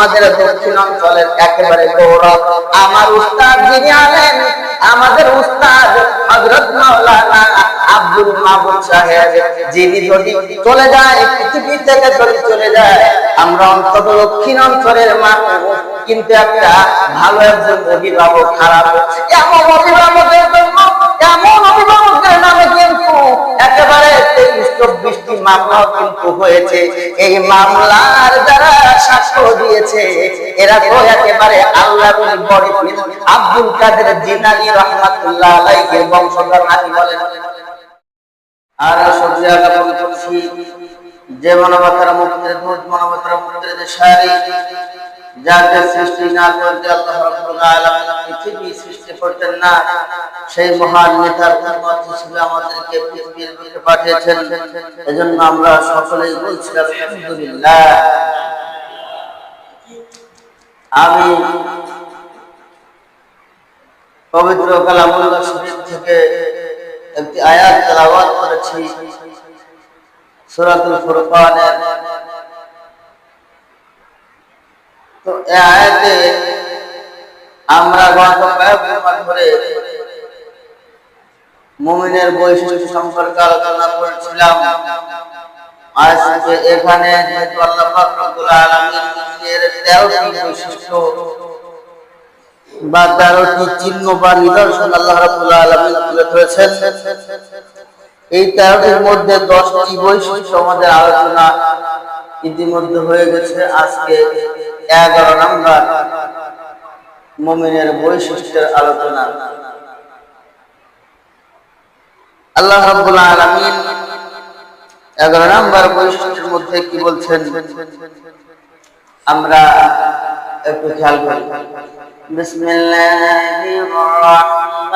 আমাদের দক্ষিণ অঞ্চলের একেবারে গৌরব। আমার উস্তাদ যিনি আলেন আমাদের উস্তাদ হযরত মাওলানা আব্দুল মাহবুব সাহেব, যিনি যদি চলে যায়, পৃথিবী থেকে যদি চলে যায়, আমরা অন্তত দক্ষিণ অঞ্চলের মানুষ। কিন্তু একটা ভালো একজন অভিভাবক খারাপ। এমন অভিভাবকের জন্য এমন একেবারে চব্বিশটি মামলাও কিন্তু হয়েছে। এই মামলার যারা সাক্ষ্য দিয়েছে, এরা তো একেবারে আল্লাহর বড়। আব্দুল কাদের জিনানি রহমাতুল্লাহ আলাইহি বংশধর নাকি বলেন? আর সৃষ্টি না আল্লাহ করতেন না, সেই মহান নেতার উম্মত হিসেবে পাঠিয়েছেন। এজন্য আমরা সকলেই বলছি, আলহামদুলিল্লাহ। আমি পবিত্র কালামুল্লাহ শরীফ থেকে একটি আয়াত তেলাওয়াত করেছি, সূরাতুল ফুরকানের। তো আয়াতে আমরা গত কয়েক ধরে মুমিনের বৈশিষ্ট্য সম্পর্কে আলোচনা করেছিলাম। এখানে আল্লাহ পাক রব্বুল আলামিন 13টি বৈশিষ্ট্য বা তেরোটি চিহ্ন বা নিদর্শন আল্লাহ তুলে ধরেছেন, এই তেরোটির মধ্যে দশটি বৈশিষ্ট্য আমাদের আলোচনা ইতিমধ্যে হয়ে গেছে। আজকে এগারো নম্বর মমিনের বৈশিষ্ট্যের আলোচনা। আল্লাহ রাবুল আলমিন এগারো নম্বর বৈশিষ্ট্যের মধ্যে কি বলছেন আমরা একটু খেয়াল করি بسم الله الرحمن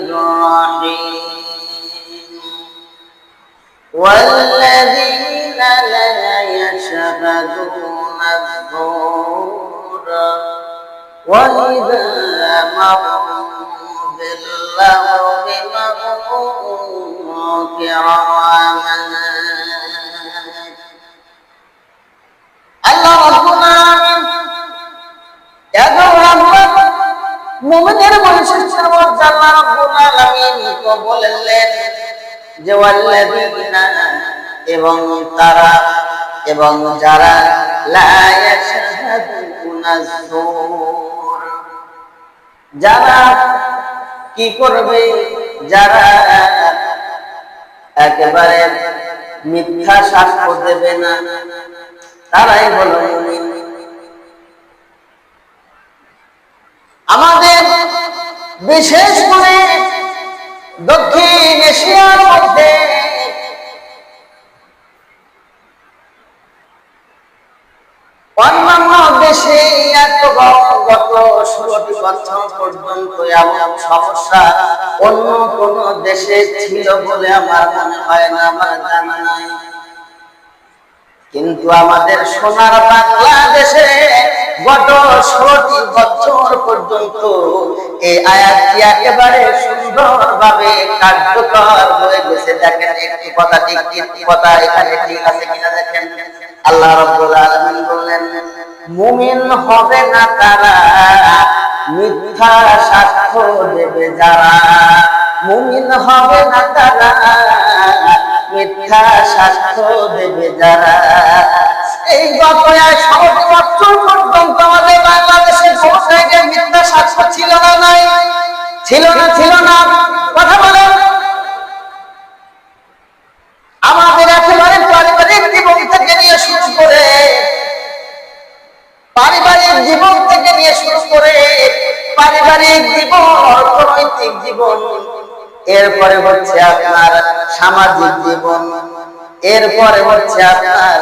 الرحيم والذين لا يشهدون الزور وإذا مروا باللغو مروا كراما الله ربنا মুমিনের বৈশিষ্ট্যের মধ্যে আল্লাহ রাব্বুল আলামিন তো বললেন যে ওয়াল্লাযীনা এবং তারা এবং যারা লা ইয়াশহাদুনা যুর যারা কি করবে? যারা একেবারে মিথ্যা সাক্ষ্য দেবে না, তারাই হলো আমাদের বিশেষ করে দক্ষিণ এশিয়ার মধ্যে অন্যান্য দেশে এত গত ষোলোটি বছর পর্যন্ত এমন সমস্যা অন্য কোন দেশে ছিল বলে আমার মনে হয় না, আমার জানা নাই। কিন্তু আমাদের সোনার বাংলাদেশে গত ষোলোটি বছর পর্যন্ত এই আয়াতটি একেবারে সুন্দর ভাবে কার্যকর হয়ে গেছে। দেখেন, একটি কথা ঠিক কথা এখানে ঠিক আছে কিনা দেখেন? আল্লাহ রাব্বুল আলামিন বললেন মুমিন হবে না তারা, মিথ্যা সাক্ষ্য দেবে যারা। মুমিন হবে না তারা, মিথ্যা সাক্ষ্য দেবে যারা। এই গত এক বছর পর্যন্ত আমাদের বাংলাদেশের কোন মিথ্যা সাক্ষ্য ছিল না নাই? ছিল না ছিল না। কথা বলেন পারিবারিক জীবন, অর্থনৈতিক জীবন, এরপরে হচ্ছে আপনার সামাজিক জীবন, এরপরে হচ্ছে আপনার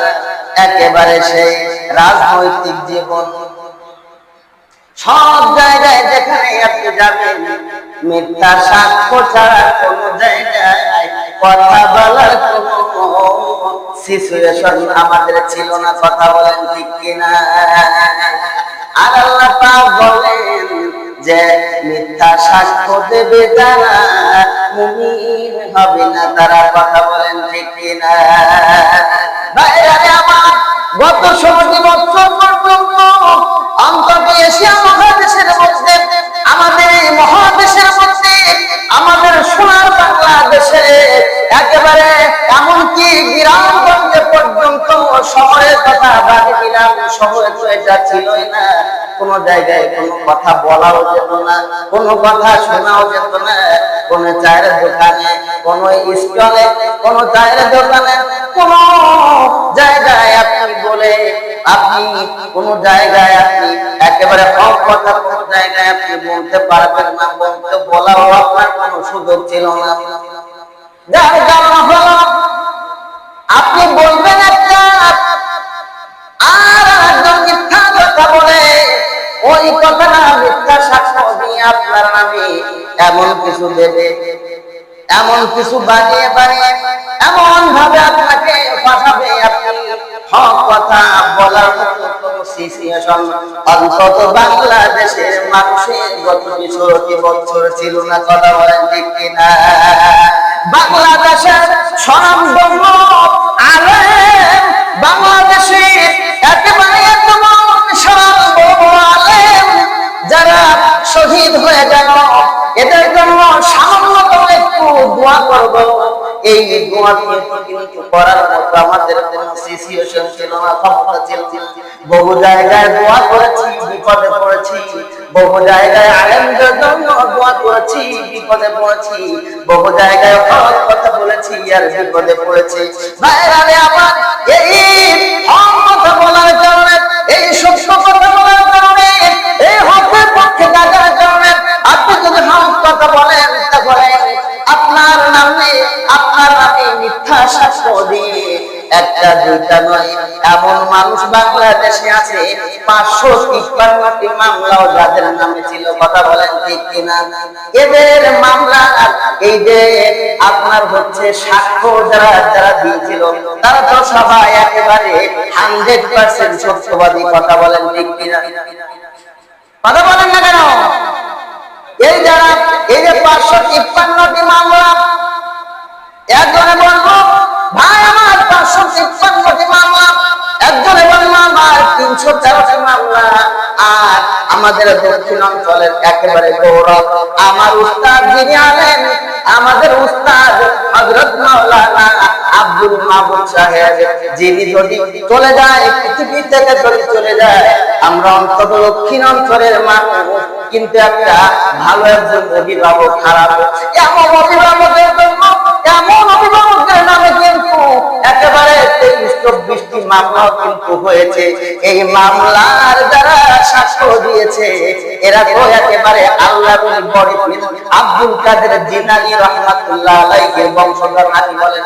একেবারে সেই রাজনৈতিক জীবন। সব জায়গায় যেখানে আপনি যাবেন মিথ্যা সাক্ষ্য ছাড়া কোন জায়গায় কথা বলার কোন সিচুয়েশন আমাদের ছিল না, কথা বলেন ঠিক কিনা? আর আল্লাহ বলেন যে মিথ্যা সাক্ষ্য দেবে তারা, মুমিন হবে না, তারা কথা বলেন ঠিক না গত বছর পর্যন্ত অন্তত এশিয়া মহাদেশের মধ্যে, আমাদের এই মহাদেশের মধ্যে, আমাদের সোনার বাংলাদেশে একেবারে এমনকি বিরামগঞ্জে পর্যন্ত শহরের কথা বাড়ি বিরাম শহরে তো এটা ছিলই না। কোন জায়গায় কোনো কথা বলাও যেত না, কোনো কথা শোনাও যেত না। কোন চায়ের দোকানে, কোন স্টলে, কোন চায়ের দোকানে, কোন জায়গায় আপনি বলে আপনি, কোন জায়গায় আপনি, একেবারে কথা কোন জায়গায় আপনি বলতে পারবেন না, বলতে বলাও আপনার কোনো সুযোগ ছিল না। যার কারণ আপনি বলবেন মিথ্যা সাক্ষ্য দিয়ে আপনার নামে এমন কিছু দেবে, এমন কিছু বানিয়ে বানিয়ে, এমন ভাবে আপনাকে আপনি। বাংলাদেশের মানুষের দোয়া করব। এই দোয়া করার আমাদের ছিল না, ক্ষমতা ছিল বহু জায়গায় দোয়া করেছি, বিপদে পড়েছি। বহু জায়গায় আনন্দের জন্য দোয়া করেছি, বিপদে পড়েছি। বহু জায়গায় কথা বলেছি, আর বিপদে পড়েছি। আমার, এই কথা বলার কারণে, এই সত্য কথা বলার কারণে, এই হকের পক্ষে কারণে, আপনি যদি হক কথা বলেন আপনার নামে আপনার নামে মিথ্যা সাক্ষ্য দিয়ে। একটা, দুইটা নয়, এমন মানুষ বাংলাদেশে আছে, পাঁচশো তিপ্পান্নটি মামলাও যাদের নামে ছিল, কথা বলেন ঠিক কিনা? এদের মামলা, এই যে আপনার হচ্ছে সাক্ষ্য যারা যারা দিয়েছিল, তারা তো সবাই একেবারে হান্ড্রেড পার্সেন্ট সত্যবাদী, কথা বলেন ঠিক কিনা? কথা বলেন না কেন? এই যারা, এই যে পাঁচশো তিপ্পান্নটি মামলা, একজনে বলব ভাই, আমার পাঁচশো তিপ্পান্নটি মামলা। একজনে বলব আমার তিনশো তেরোটি মামলা। আর আমাদের দক্ষিণ অঞ্চলের একেবারে গৌরব, আমার উস্তাদ যিনি আলেন আমাদের উস্তাদ হজরত মাওলানা আব্দুল মাহবুব সাহেব, যিনি যদি চলে যায়, পৃথিবী থেকে যদি চলে যায়, আমরা অন্তত দক্ষিণ অঞ্চলের মানুষ। কিন্তু একটা ভালো একজন অভিভাবক খারাপ। এমন অভিভাবকের জন্য, এমন অভিভাবকের নামে কিন্তু একেবারে চব্বিশটি মামলাও কিন্তু হয়েছে। এই মামলার যারা সাক্ষ্য দিয়েছে, এরা তো একেবারে আল্লাহ আব্দুল কাদের জিনানি রহমাতুল্লাহ আলাইহির বংশধর নাকি বলেন?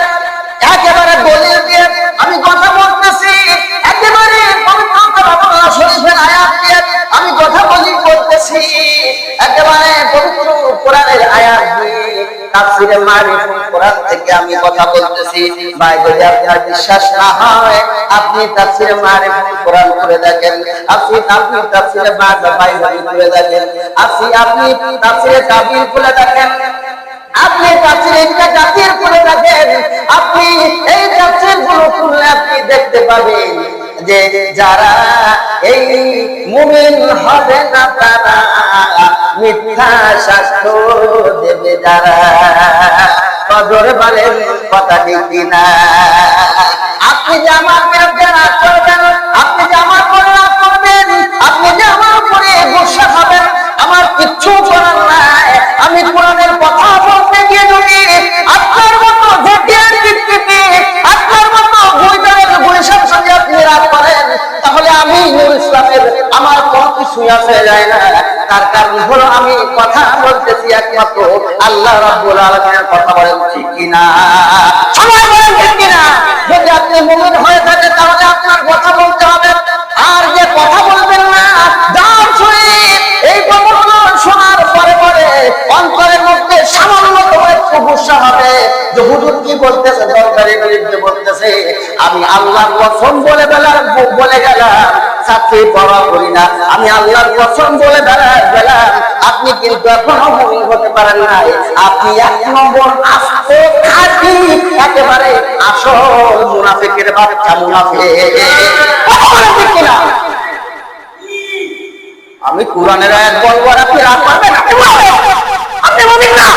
আপনি করে আপনি এই তাফসিরগুলো খুললে আপনি দেখতে পাবেন। যে যারা এই মুমিন হবে না তারা মিথ্যা সাক্ষ্য দেবে যারা। কদর বলেন কথা ঠিক না আপনি যে আমার বিরুদ্ধে করবেন আমি ইসলামের আমার কোনো কিছুই আসে যায় না। তার কারণ হলো আমি কথা বলতেছি একমাত্র আল্লাহ রাব্বুল আলামিনের কথা বলেন কিনা? সবাই বলেন, ঠিক কিনা? যদি আপনি মুমিন হয়ে থাকে, তাহলে আপনার কথা বলতে হবে। আর যে কথা বলবেন না যার শরীর এই কথাগুলো শোনার পরে পরে অন্তরের মধ্যে সামান্যতম একটু গুসা হবে। যে হুজুর কি বলতেছে, দরকারি বিরুদ্ধে বলতেছে। আমি আল্লাহর কসম বলে বেলার, বলে গেলাম। চাকরি পড়া করি না। আমি আল্লাহর কসম বলে বেলা আপনি কিন্তু এখনও মুমিন হতে পারেন নাই। আপনি এক নম্বর একেবারে আসল মুনাফিকের বাচ্চা মুনাফিক? আমি কোরআনের আয়াত বলব আর আপনি রাগ করবেন? আপনি বলবেন না?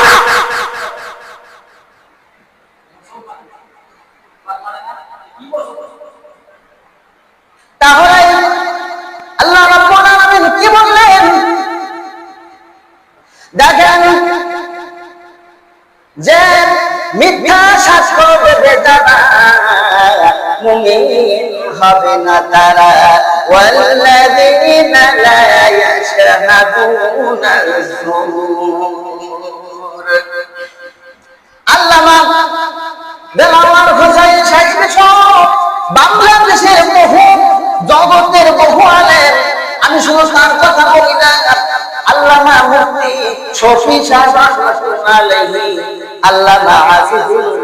তাহলে হবে না তারা والذين لا يشهدون الزور আল্লামা দেলাওয়ার হোসেন সাহিত্য সহ বাংলাদেশের বহু জগতের বহু আলেম আমি শুধু তার কথা বলি না আল্লামা মুফতি শফি সাহেব রাহমাতুল্লাহ আলাইহি আল্লামা আজিজুল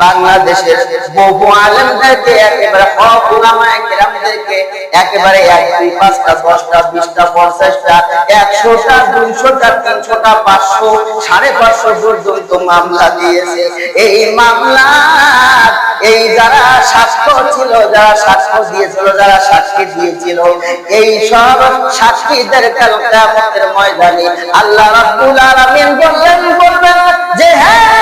বাংলাদেশের বহু আলেমদেরকে একেবারে হক কেরামদেরকে একেবারে এক, দুই, পাঁচটা, দশটা, বিশটা, পঞ্চাশটা, একশোটা, দুইশোটা, তিনশোটা, পাঁচশো, সাড়ে পাঁচশো পর্যন্ত মামলা দিয়েছে। এই মামলা, এই যারা সাক্ষ্য ছিল, যারা সাক্ষ্য দিয়েছিল, যারা সাক্ষী দিয়েছিল, এই সব সাক্ষীদের কাল ময়দানে আল্লাহ রাব্বুল আলামিন বললেন, বলবেন যে হ্যাঁ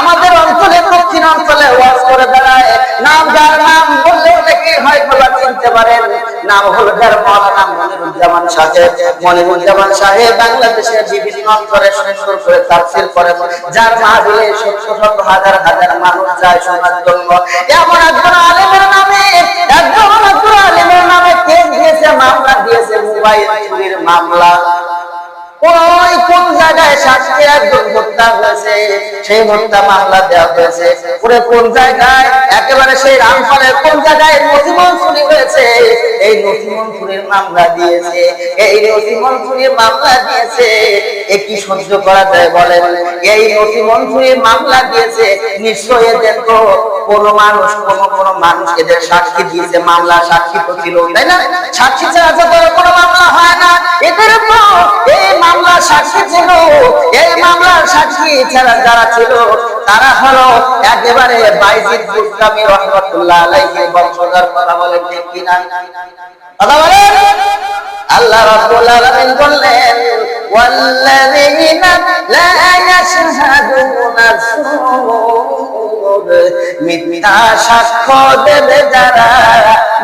আমাদের অঞ্চলে, দক্ষিণ অঞ্চলে ওয়াজ করে বেড়ায়। নাম যার নাম বললে অনেকে চিনতে পারেন। নাম যার মনিরুজ্জামান সাহেব। মনিরুজ্জামান সাহেব বাংলাদেশের বিভিন্ন অঞ্চলে সুন্দর করে যার শত শত হাজার হাজার মানুষ যায় শোনার জন্য এমন একজন আলেমের নামে, একজন আলেমের নামে কে দিয়েছে মামলা? দিয়েছে মোবাইল চুরির মামলা। সেই হত্যা মামলা দেওয়া হয়েছে। পুরে কোন জায়গায়? একেবারে সেই রামপালের কোন জায়গায়? নথিমন চুরি হয়েছে। এই নথিমন চুরির মামলা দিয়েছে। এই নথিমন চুরির মামলা দিয়েছে। এ কি সহ্য করা যায় বলেন? এই নথিমন চুরির মামলা দিয়েছে। নিশ্চয় এদের তো কোনো মানুষ, কোন কোন মানুষ এদের সাক্ষী দিয়েছে মামলা সাক্ষী তো ছিল তাই না? সাক্ষী ছাড়া তো কোনো মামলা হয় না। এদের তো এই মামলার সাক্ষী ছিল, এই মামলার সাক্ষী ছাড়া যারা ছিল, তারা হলো একেবারে বাইজিদ বুস্তামি রহমতুল্লাহ আলাইহি বংশধর, কথা বলেন ঠিক কিনা? কথা বলেন? আল্লাহ রাব্বুল আলামিন বললেন, ওয়াল্লাযীনা লা ইয়াশহাদুনা মিথ্যা সাক্ষ্য দেবে যারা,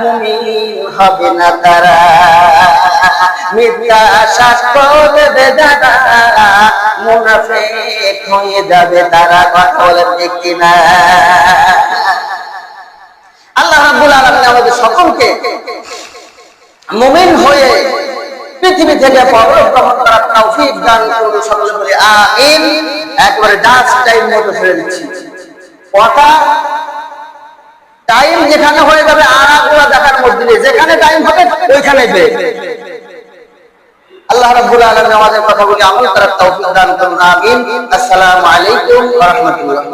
মুমিন হবে না তারা। মিথ্যা সাক্ষ্য দেবে যারা, মুনাফিক হয়ে যাবে তারা কিনা? আল্লাহ রাব্বুল আলামিন আমাদের সকলকে মুমিন হয়ে পৃথিবী থেকে গমন করার তৌফিক দান করুন, সকলে বলে আমিন। একবারে জাস্ট টাইম মতো ছেড়ে দিচ্ছি কথা টাইম যেখানে হয়ে যাবে আর দেখার মধ্যে যেখানে টাইম হবে, ওইখানে যে আল্লাহ রাব্বুল আলামিন আমাদের কথা বলে আমল করার তৌফিক দান করুন, আমিন। আসসালামু আলাইকুম ওয়া রাহমাতুল্লাহ।